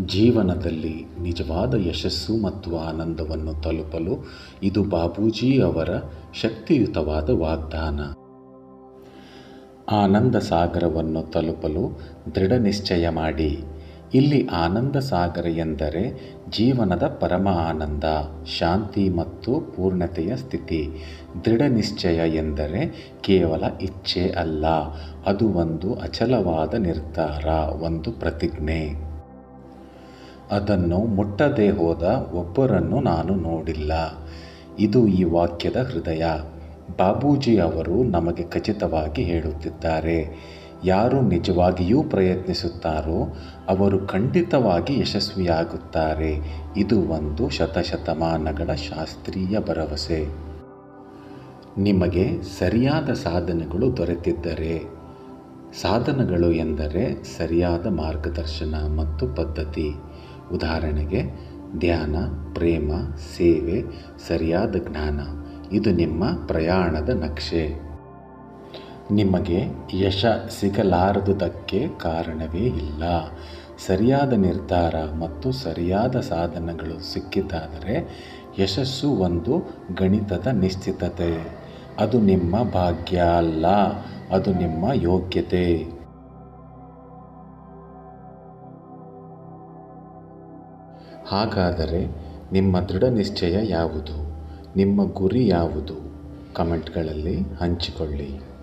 ಜೀವನದಲ್ಲಿ ನಿಜವಾದ ಯಶಸ್ಸು ಮತ್ತು ಆನಂದವನ್ನು ತಲುಪಲು ಇದು ಬಾಬೂಜಿ ಅವರ ಶಕ್ತಿಯುತವಾದ ವಾಗ್ದಾನ. ಆನಂದ ಸಾಗರವನ್ನು ತಲುಪಲು ದೃಢ ನಿಶ್ಚಯ ಮಾಡಿ. ಇಲ್ಲಿ ಆನಂದ ಸಾಗರ ಎಂದರೆ ಜೀವನದ ಪರಮ ಆನಂದ, ಶಾಂತಿ ಮತ್ತು ಪೂರ್ಣತೆಯ ಸ್ಥಿತಿ. ದೃಢ ನಿಶ್ಚಯ ಎಂದರೆ ಕೇವಲ ಇಚ್ಛೆ ಅಲ್ಲ, ಅದು ಒಂದು ಅಚಲವಾದ ನಿರ್ಧಾರ, ಒಂದು ಪ್ರತಿಜ್ಞೆ. ಅದನ್ನು ಮುಟ್ಟದೆ ಹೋದ ಒಬ್ಬರನ್ನು ನಾನು ನೋಡಿಲ್ಲ. ಇದು ಈ ವಾಕ್ಯದ ಹೃದಯ. ಬಾಬೂಜಿ ಅವರು ನಮಗೆ ಖಚಿತವಾಗಿ ಹೇಳುತ್ತಿದ್ದಾರೆ. ಯಾರು ನಿಜವಾಗಿಯೂ ಪ್ರಯತ್ನಿಸುತ್ತಾರೋ ಅವರು ಖಂಡಿತವಾಗಿ ಯಶಸ್ವಿಯಾಗುತ್ತಾರೆ. ಇದು ಒಂದು ಶತಶತಮಾನಗಳ ಶಾಸ್ತ್ರೀಯ ಭರವಸೆ. ನಿಮಗೆ ಸರಿಯಾದ ಸಾಧನಗಳು ದೊರೆತಿದ್ದರೆ, ಸಾಧನಗಳು ಎಂದರೆ ಸರಿಯಾದ ಮಾರ್ಗದರ್ಶನ ಮತ್ತು ಪದ್ಧತಿ. ಉದಾಹರಣೆಗೆ, ಧ್ಯಾನ, ಪ್ರೇಮ, ಸೇವೆ, ಸರಿಯಾದ ಜ್ಞಾನ. ಇದು ನಿಮ್ಮ ಪ್ರಯಾಣದ ನಕ್ಷೆ. ನಿಮಗೆ ಯಶ ಸಿಗಲಾರದುದಕ್ಕೆ ಕಾರಣವೇ ಇಲ್ಲ. ಸರಿಯಾದ ನಿರ್ಧಾರ ಮತ್ತು ಸರಿಯಾದ ಸಾಧನಗಳು ಸಿಕ್ಕಿದ್ದಾದರೆ, ಯಶಸ್ಸು ಒಂದು ಗಣಿತದ ನಿಶ್ಚಿತತೆ. ಅದು ನಿಮ್ಮ ಭಾಗ್ಯ ಅಲ್ಲ, ಅದು ನಿಮ್ಮ ಯೋಗ್ಯತೆ. ಹಾಗಾದರೆ ನಿಮ್ಮ ದೃಢ ನಿಶ್ಚಯ ಯಾವುದು? ನಿಮ್ಮ ಗುರಿ ಯಾವುದು? ಕಮೆಂಟ್ಗಳಲ್ಲಿ ಹಂಚಿಕೊಳ್ಳಿ.